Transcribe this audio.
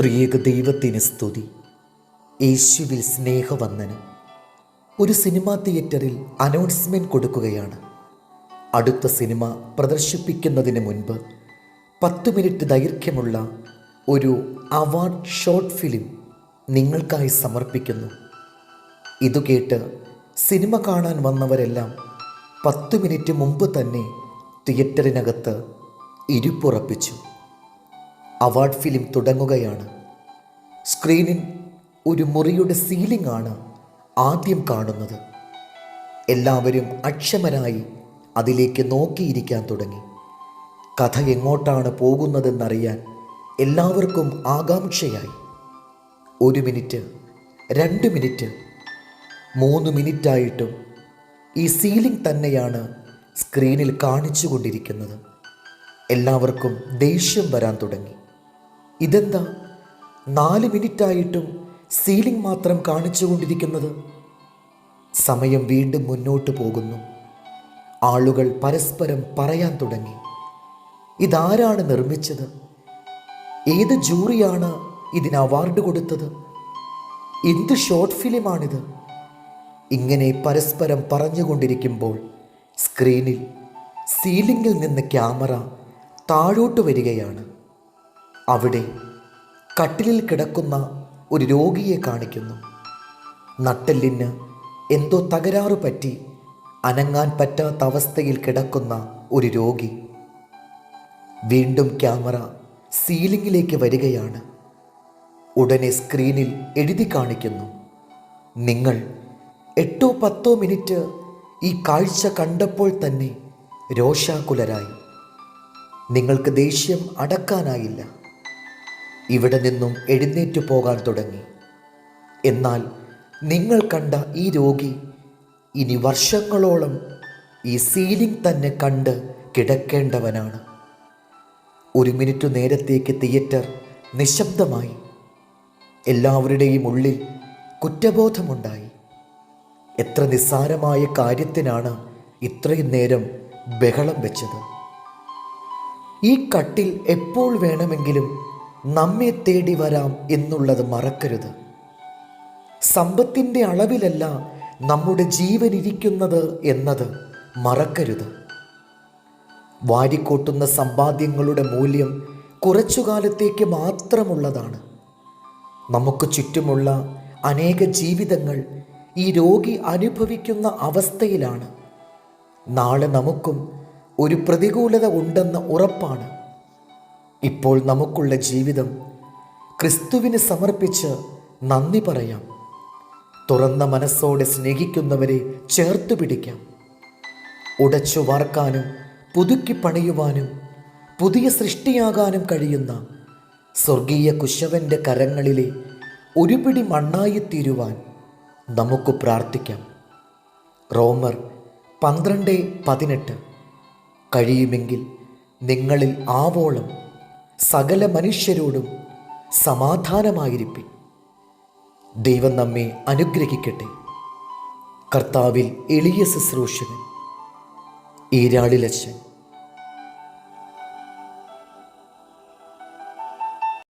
ത്രിയേക ദൈവത്തിന് സ്തുതി. യേശുവിൽ സ്നേഹവന്ദനം. ഒരു സിനിമാ തിയേറ്ററിൽ അനൗൺസ്മെന്റ് കൊടുക്കുകയാണ്. അടുത്ത സിനിമ പ്രദർശിപ്പിക്കുന്നതിന് മുൻപ് പത്ത് മിനിറ്റ് ദൈർഘ്യമുള്ള ഒരു അവാർഡ് ഷോർട്ട് ഫിലിം നിങ്ങൾക്കായി സമർപ്പിക്കുന്നു. ഇതു കേട്ട് സിനിമ കാണാൻ വന്നവരെല്ലാം പത്ത് മിനിറ്റ് മുമ്പ് തന്നെ തിയേറ്ററിനകത്ത് ഇരിപ്പുറപ്പിച്ചു. അവാർഡ് ഫിലിം തുടങ്ങുകയാണ്. സ്ക്രീനിൽ ഒരു മുറിയുടെ സീലിംഗ് ആണ് ആദ്യം കാണുന്നത്. എല്ലാവരും അക്ഷമരായി അതിലേക്ക് നോക്കിയിരിക്കാൻ തുടങ്ങി. കഥ എങ്ങോട്ടാണ് പോകുന്നതെന്നറിയാൻ എല്ലാവർക്കും ആകാംക്ഷയായി. ഒരു മിനിറ്റ് രണ്ട് മിനിറ്റ് മൂന്ന് മിനിറ്റായിട്ടും ഈ സീലിംഗ് തന്നെയാണ് സ്ക്രീനിൽ കാണിച്ചുകൊണ്ടിരിക്കുന്നത്. എല്ലാവർക്കും ദേഷ്യം വരാൻ തുടങ്ങി. ഇതെന്താ? നാല് മിനിറ്റായിട്ടും സീലിംഗ് മാത്രം കാണിച്ചുകൊണ്ടിരിക്കുന്നത്. സമയം വീണ്ടും മുന്നോട്ട് പോകുന്നു. ആളുകൾ പരസ്പരം പറയാൻ തുടങ്ങി. ഇതാരാണ് നിർമ്മിച്ചത്? ഏത് ജൂറിയാണ് ഇതിന് അവാർഡ് കൊടുത്തത്? എന്ത് ഷോർട്ട് ഫിലിമാണിത്? ഇങ്ങനെ പരസ്പരം പറഞ്ഞുകൊണ്ടിരിക്കുമ്പോൾ സ്ക്രീനിൽ സീലിംഗിൽ നിന്ന് ക്യാമറ താഴോട്ട് വരികയാണ്. അവിടെ കട്ടിലിൽ കിടക്കുന്ന ഒരു രോഗിയെ കാണിക്കുന്നു. നട്ടെല്ലിന് എന്തോ തകരാറ് പറ്റി അനങ്ങാൻ പറ്റാത്ത അവസ്ഥയിൽ കിടക്കുന്ന ഒരു രോഗി. വീണ്ടും ക്യാമറ സീലിംഗിലേക്ക് വരികയാണ്. ഉടനെ സ്ക്രീനിൽ എഴുതി കാണിക്കുന്നു. നിങ്ങൾ എട്ടോ പത്തോ മിനിറ്റ് ഈ കാഴ്ച കണ്ടപ്പോൾ തന്നെ രോഷാകുലരായി. നിങ്ങൾക്ക് ദേഷ്യം അടക്കാനായില്ല. ഇവിടെ നിന്നും എഴുന്നേറ്റു പോകാൻ തുടങ്ങി. എന്നാൽ നിങ്ങൾ കണ്ട ഈ രോഗി ഇനി വർഷങ്ങളോളം ഈ സീലിംഗ് തന്നെ കണ്ട് കിടക്കേണ്ടവനാണ്. ഒരു മിനിറ്റ് നേരത്തേക്ക് തിയേറ്റർ നിശബ്ദമായി. എല്ലാവരുടെയും ഉള്ളിൽ കുറ്റബോധമുണ്ടായി. എത്ര നിസ്സാരമായ കാര്യത്തിനാണ് ഇത്രയും നേരം ബഹളം വെച്ചത്. ഈ കട്ടിൽ എപ്പോൾ വേണമെങ്കിലും നമ്മെ തേടി വരാം എന്നുള്ളത് മറക്കരുത്. സമ്പത്തിന്റെ അളവിലല്ല നമ്മുടെ ജീവൻ ഇരിക്കുന്നത് എന്നത് മറക്കരുത്. വാരിക്കൂട്ടുന്ന സമ്പാദ്യങ്ങളുടെ മൂല്യം കുറച്ചു കാലത്തേക്ക് മാത്രമുള്ളതാണ്. നമുക്ക് ചുറ്റുമുള്ള അനേക ജീവിതങ്ങൾ ഈ രോഗി അനുഭവിക്കുന്ന അവസ്ഥയിലാണ്. നാളെ നമുക്കും ഒരു പ്രതികൂലത ഉണ്ടെന്ന ഉറപ്പാണ്. ഇപ്പോൾ നമുക്കുള്ള ജീവിതം ക്രിസ്തുവിന് സമർപ്പിച്ച് നന്ദി പറയാം. തുറന്ന മനസ്സോടെ സ്നേഹിക്കുന്നവരെ ചേർത്ത് പിടിക്കാം. ഉടച്ചു വാർക്കാനും പുതുക്കി പണിയുവാനും പുതിയ സൃഷ്ടിയാകാനും കഴിയുന്ന സ്വർഗീയ കുശവന്റെ കരങ്ങളിലെ ഒരു പിടി മണ്ണായിത്തീരുവാൻ നമുക്ക് പ്രാർത്ഥിക്കാം. റോമർ പന്ത്രണ്ട് പതിനെട്ട്. കഴിയുമെങ്കിൽ നിങ്ങളിൽ ആവോളം സകല മനുഷ്യരോടും സമാധാനമായിരിപ്പിൻ. ദൈവം നമ്മെ അനുഗ്രഹിക്കട്ടെ. കർത്താവിൽ എളിയ ശുശ്രൂഷകൻ ഈരാളിലച്ചൻ